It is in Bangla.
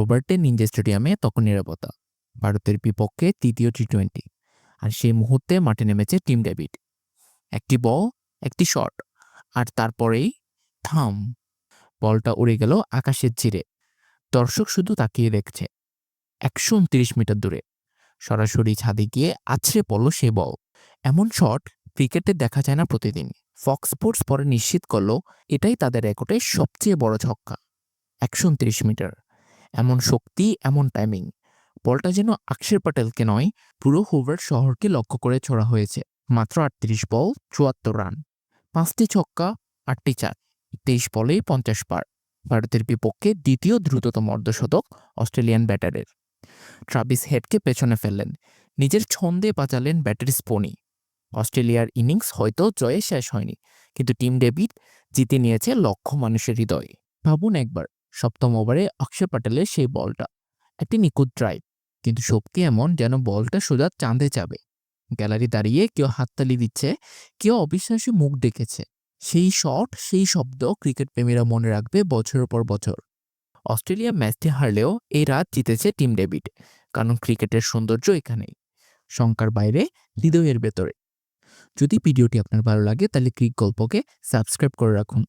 রোবার্টের নিনজা স্টেডিয়ামে তখন নিরাপত্তা, ভারতের বিপক্ষে তৃতীয় টি টোয়েন্টি আর সেই মুহূর্তে মাঠে নেমেছে টিম ডেভিড। একটি বল, একটি শট, আর তারপরেই থাম, বলটা উড়ে গেল আকাশের চিরে দর্শক শুধু তাকিয়ে দেখছে, একশো উনত্রিশ মিটার দূরে। সরাসরি ছাদে গিয়ে আছড়ে পড়ল সে বল। এমন শট ক্রিকেটে দেখা যায় না প্রতিদিন। ফক্স স্পোর্টস পরে নিশ্চিত করল, এটাই তাদের রেকর্ডে সবচেয়ে বড় ছক্কা। একশো উনত্রিশ মিটার। এমন শক্তি, এমন টাইমিং বলটা যেন অক্ষর প্যাটেলকে নয়, পুরো হুভার শহরকে লক্ষ্য করে ছোড়া হয়েছে। মাত্র আটত্রিশ বল, চুয়াত্তর রান। পাঁচটি ছক্কা, আটটি চার, তেইশ বলেই পঞ্চাশ পার। ভারতের বিপক্ষে দ্বিতীয় দ্রুততম অর্ধশতক অস্ট্রেলিয়ান ব্যাটারের। ট্রাভিস হেডকে পেছনে ফেললেন। নিজের ছন্দে বাঁচালেন ব্যাটারি স্পোনি। অস্ট্রেলিয়ার ইনিংস হয়তো জয়ে শেষ হয়নি, কিন্তু টিম ডেভিড জিতে নিয়েছে লক্ষ মানুষের হৃদয়ে। ভাবুন একবার সপ্তম ওভারে অক্ষয় প্যাটেলের সেই বলটা। একটি নিখুঁত ড্রাইভ কিন্তু শক্তি এমন যেন বলটা সোজা চাঁদে যাবে গ্যালারি দাঁড়িয়ে কেউ হাততালি দিচ্ছে, কেউ অবিশ্বাসী মুখ দেখেছে সেই শট সেই শব্দ ক্রিকেট প্রেমীরা মনে রাখবে বছরের পর বছর। অস্ট্রেলিয়া ম্যাচটি হারলেও এই রাত জিতেছে টিম ডেভিড, কারণ ক্রিকেটের সৌন্দর্য এখানেই শঙ্কার বাইরে, হৃদয়ের ভেতরে। যদি ভিডিওটি আপনার ভালো লাগে, তাহলে ক্রিক গল্পকে সাবস্ক্রাইব করে রাখুন।